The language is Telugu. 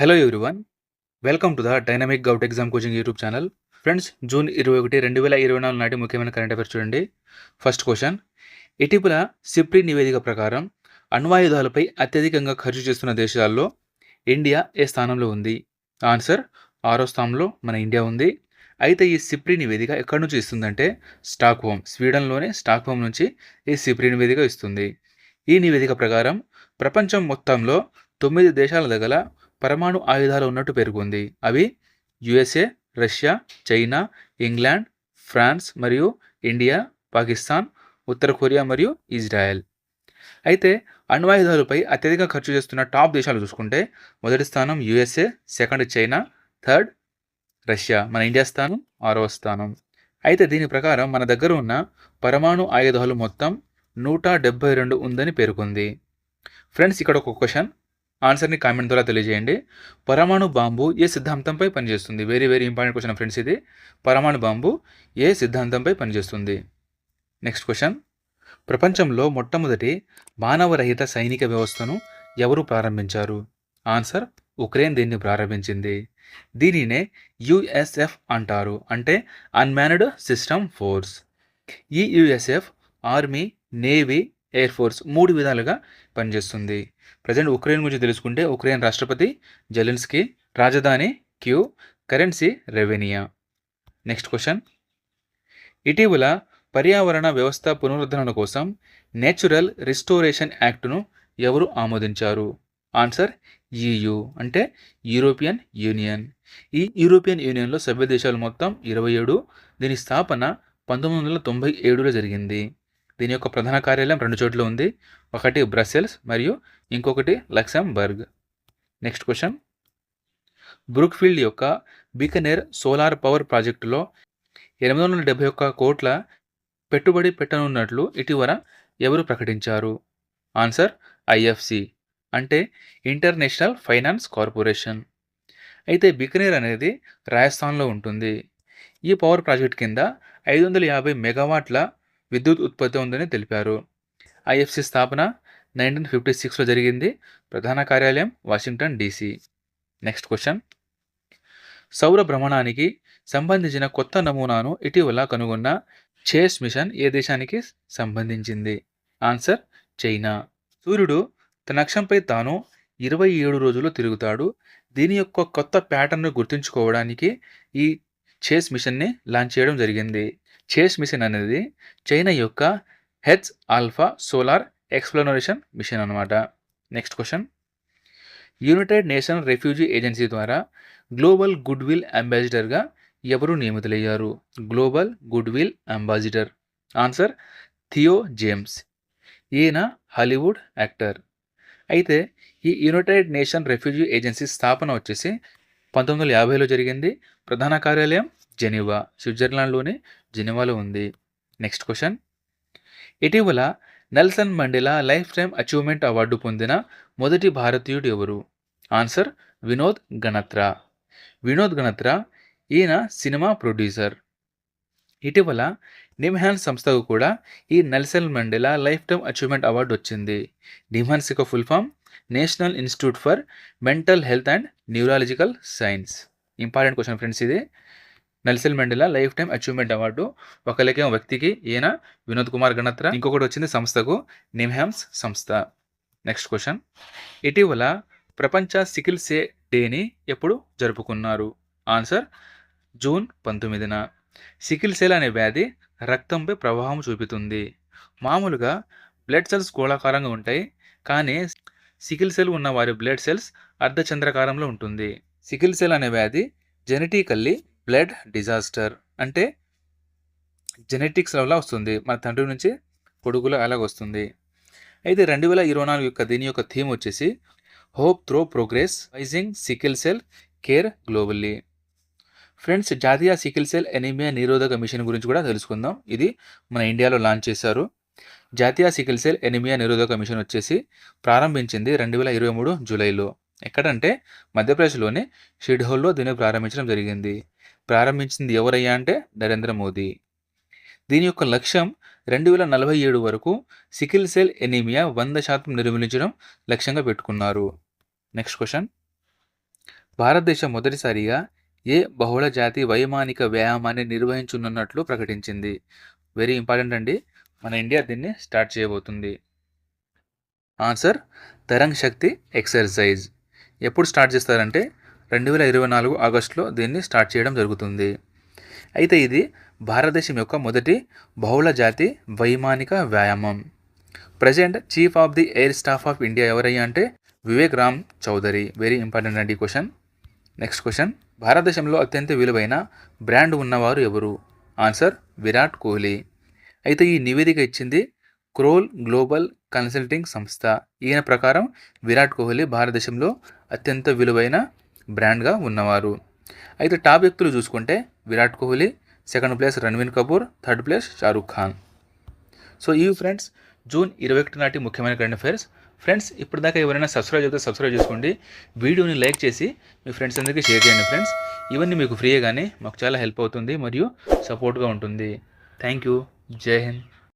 Hello everyone welcome to the dynamic govt exam coaching YouTube channel friends June ఇరవై ఒకటి రెండు వేల ఇరవై నాలుగు నాటి ముఖ్యమైన కరెంట్ అఫైర్స్ చూడండి. ఫస్ట్ క్వశ్చన్ ఇటీవల సిప్రి నివేదిక ప్రకారం అణ్వాయుధాలపై అత్యధికంగా ఖర్చు చేస్తున్న దేశాల్లో ఇండియా ఏ స్థానంలో ఉంది? ఆన్సర్ ఆరో స్థానంలో మన ఇండియా ఉంది. అయితే ఈ సిప్రి నివేదిక ఎక్కడి నుంచి ఇస్తుందంటే స్టాక్ హోమ్ స్వీడన్లోనే స్టాక్ హోమ్ నుంచి ఈ సిప్రి నివేదిక ఇస్తుంది. ఈ నివేదిక ప్రకారం ప్రపంచం మొత్తంలో తొమ్మిది దేశాల దగ్గర పరమాణు ఆయుధాలు ఉన్నట్టు పేర్కొంది. అవి USA Russia China England France మరియు ఇండియా పాకిస్తాన్ ఉత్తర కొరియా మరియు ఇజ్రాయెల్. అయితే అణ్వాయుధాలపై అత్యధిక ఖర్చు చేస్తున్న టాప్ దేశాలు చూసుకుంటే మొదటి స్థానం USA second China third Russia మన ఇండియా స్థానం ఆరవ స్థానం. అయితే దీని ప్రకారం మన దగ్గర ఉన్న పరమాణు ఆయుధాలు మొత్తం నూట డెబ్బై రెండు ఉందని పేర్కొంది. ఫ్రెండ్స్ ఇక్కడ ఒక క్వశ్చన్. ఆన్సర్ని కామెంట్ ద్వారా తెలియజేయండి. పరమాణు బాంబు ఏ సిద్ధాంతంపై పనిచేస్తుంది? Very very important question friends ఇది. పరమాణు బాంబు ఏ సిద్ధాంతంపై పనిచేస్తుంది? నెక్స్ట్ క్వశ్చన్ ప్రపంచంలో మొట్టమొదటి మానవరహిత సైనిక వ్యవస్థను ఎవరు ప్రారంభించారు? ఆన్సర్ ఉక్రెయిన్ దీన్ని ప్రారంభించింది. దీనినే యుఎస్ఎఫ్ అంటారు. అంటే అన్మానడ్ సిస్టమ్ ఫోర్స్ ఈ USF army navy air force మూడు విధాలుగా పనిచేస్తుంది. ప్రజెంట్ ఉక్రెయిన్ గురించి తెలుసుకుంటే ఉక్రెయిన్ రాష్ట్రపతి జెలెన్స్కీ రాజధాని Kyiv currency hryvnia. Next question. ఇటీవల పర్యావరణ వ్యవస్థ పునరుద్ధరణ కోసం నేచురల్ రిస్టోరేషన్ యాక్ట్ను ఎవరు ఆమోదించారు? ఆన్సర్ ఈయు అంటే యూరోపియన్ యూనియన్. ఈ యూరోపియన్ యూనియన్లో సభ్య దేశాలు మొత్తం ఇరవై ఏడు దీని స్థాపన పంతొమ్మిది వందల తొంభై ఏడులో జరిగింది. దీని యొక్క ప్రధాన కార్యాలయం రెండు చోట్ల ఉంది. ఒకటి బ్రసెల్స్ మరియు ఇంకొకటి లక్సెంబర్గ్. నెక్స్ట్ క్వశ్చన్ బ్రూక్ఫీల్డ్ యొక్క బీకనేర్ సోలార్ పవర్ ప్రాజెక్టులో ఎనిమిది వందల డెబ్బై ఒక్క కోట్ల పెట్టుబడి పెట్టనున్నట్లు ఇటీవల ఎవరు ప్రకటించారు? ఆన్సర్ ఐఎఫ్సి అంటే ఇంటర్నేషనల్ ఫైనాన్స్ కార్పొరేషన్. అయితే బికనేర్ అనేది రాజస్థాన్లో ఉంటుంది. ఈ పవర్ ప్రాజెక్ట్ కింద ఐదు వందల యాభై మెగావాట్ల విద్యుత్ ఉత్పత్తి ఉందని తెలిపారు. ఐఎఫ్సి స్థాపన నైన్టీన్ ఫిఫ్టీ సిక్స్లో జరిగింది. ప్రధాన కార్యాలయం వాషింగ్టన్ డీసీ. Next question. సౌర భ్రమణానికి సంబంధించిన కొత్త నమూనాను ఇటీవల కనుగొన్న చేస్ మిషన్ ఏ దేశానికి సంబంధించింది? Answer China. సూర్యుడు తన అక్షంపై తాను ఇరవై ఏడు రోజులు తిరుగుతాడు. దీని యొక్క కొత్త ప్యాటర్న్ను గుర్తుంచుకోవడానికి ఈ చేస్ మిషన్ని లాంచ్ చేయడం జరిగింది. చేస్ మిషన్ అనేది చైనా యొక్క H alpha solar exploration mission అనమాట next question. United nation refugee agency ద్వారా గ్లోబల్ గుడ్ విల్ అంబాసిడర్గా ఎవరు నియమితులయ్యారు? Global good will ambassador. Answer Theo James. ఈయన హాలీవుడ్ యాక్టర్. అయితే ఈ యునైటెడ్ నేషన్ రెఫ్యూజీ ఏజెన్సీ స్థాపన వచ్చేసి పంతొమ్మిది వందల యాభైలో జరిగింది. ప్రధాన కార్యాలయం జెనీవా స్విట్జర్లాండ్లోనే జెనీవాలో ఉంది. Next question. ఇటీవల Nelson Mandela lifetime achievement award పొందిన మొదటి భారతీయుడు ఎవరు? ఆన్సర్ వినోద్ గణత్రా. వినోద్ గణత్రా ఈయన సినిమా ప్రొడ్యూసర్. ఇటీవల నిమ్హాన్ సంస్థకు కూడా ఈ Nelson Mandela lifetime achievement award వచ్చింది. నిమ్హాన్స్ యొక్క full form national institute for mental health and neurological science. Important question friends ఇది. Nelson Mandela lifetime achievement award ఒకరికే వ్యక్తికి ఈయన వినోద్ కుమార్ గణత్ర. ఇంకొకటి వచ్చింది సంస్థకు నిమ్హామ్స్ సంస్థ. నెక్స్ట్ క్వశ్చన్ ఇటీవల ప్రపంచ సికిల్ సే డేని ఎప్పుడు జరుపుకున్నారు? ఆన్సర్ జూన్ పంతొమ్మిదిన. సికిల్ సెల్ అనే వ్యాధి రక్తంపై ప్రభావం చూపుతుంది. మామూలుగా బ్లడ్ సెల్స్ గోళాకారంగా ఉంటాయి కానీ సికిల్ సెల్ ఉన్న వారి బ్లడ్ సెల్స్ అర్ధచంద్రకారంలో ఉంటుంది. సికిల్ సెల్ అనే వ్యాధి జెనెటికల్లీ బ్లడ్ డిజాస్టర్ అంటే జెనెటిక్స్ వల్ల వస్తుంది. మన తండ్రి నుంచి కొడుకులో అలాగ వస్తుంది? అయితే రెండు వేల ఇరవై నాలుగు యొక్క దీని యొక్క థీమ్ వచ్చేసి hope through progress advancing sickle cell care globally. Friends జాతీయ సికిల్ సెల్ ఎనీమియా నిరోధక మిషన్ గురించి కూడా తెలుసుకుందాం. ఇది మన ఇండియాలో లాంచ్ చేశారు. జాతీయ సికిల్ సెల్ ఎనిమియా నిరోధక మిషన్ వచ్చేసి ప్రారంభించింది రెండు వేల ఇరవై మూడు జూలైలో. ఎక్కడంటే మధ్యప్రదేశ్లోని షిడ్హోల్లో దీన్ని ప్రారంభించడం జరిగింది. ప్రారంభించింది ఎవరయ్యా అంటే నరేంద్ర మోదీ. దీని యొక్క లక్ష్యం రెండు వేల నలభై ఏడు వరకు సికిల్ సెల్ ఎనీమియా వంద శాతం నిర్మూలించడం లక్ష్యంగా పెట్టుకున్నారు. Next question. భారతదేశం మొదటిసారిగా ఏ బహుళ జాతి వైమానిక వ్యాయామాన్ని నిర్వహించనున్నట్లు ప్రకటించింది. వెరీ ఇంపార్టెంట్ అండి. మన ఇండియా దీన్ని స్టార్ట్ చేయబోతుంది. Answer Tarang Shakti exercise. ఎప్పుడు స్టార్ట్ చేస్తారంటే రెండు వేల ఇరవై నాలుగు ఆగస్టులో దీన్ని స్టార్ట్ చేయడం జరుగుతుంది. అయితే ఇది భారతదేశం యొక్క మొదటి బహుళ జాతి వైమానిక వ్యాయామం. Present chief of the air staff of India ఎవరయ్యా అంటే వివేక్ రామ్ చౌదరి. వెరీ ఇంపార్టెంట్ అండి క్వశ్చన్. Next question. భారతదేశంలో అత్యంత విలువైన బ్రాండ్ ఉన్నవారు ఎవరు? ఆన్సర్ విరాట్ కోహ్లీ. అయితే ఈ నివేదిక ఇచ్చింది క్రోల్ గ్లోబల్ కన్సల్టింగ్ సంస్థ. ఈయన ప్రకారం విరాట్ కోహ్లీ భారతదేశంలో అత్యంత విలువైన బ్రాండ్గా ఉన్నవారు. అయితే టాప్ వ్యక్తులు చూసుకుంటే Virat Kohli second place Ranveer Kapoor third place Shahrukh Khan. So ఇవి ఫ్రెండ్స్ జూన్ ఇరవై ఒకటి నాటి ముఖ్యమైన కరెంట్ అఫైర్స్. ఫ్రెండ్స్ ఇప్పటిదాకా ఎవరైనా సబ్స్క్రైబ్ చేస్తే సబ్స్క్రైబ్ చేసుకోండి. వీడియోని లైక్ చేసి మీ ఫ్రెండ్స్ అందరికీ షేర్ చేయండి ఫ్రెండ్స్. ఇవన్నీ మీకు ఫ్రీగానే మాకు చాలా హెల్ప్ అవుతుంది మరియు సపోర్ట్గా ఉంటుంది. Thank you. జై హింద్.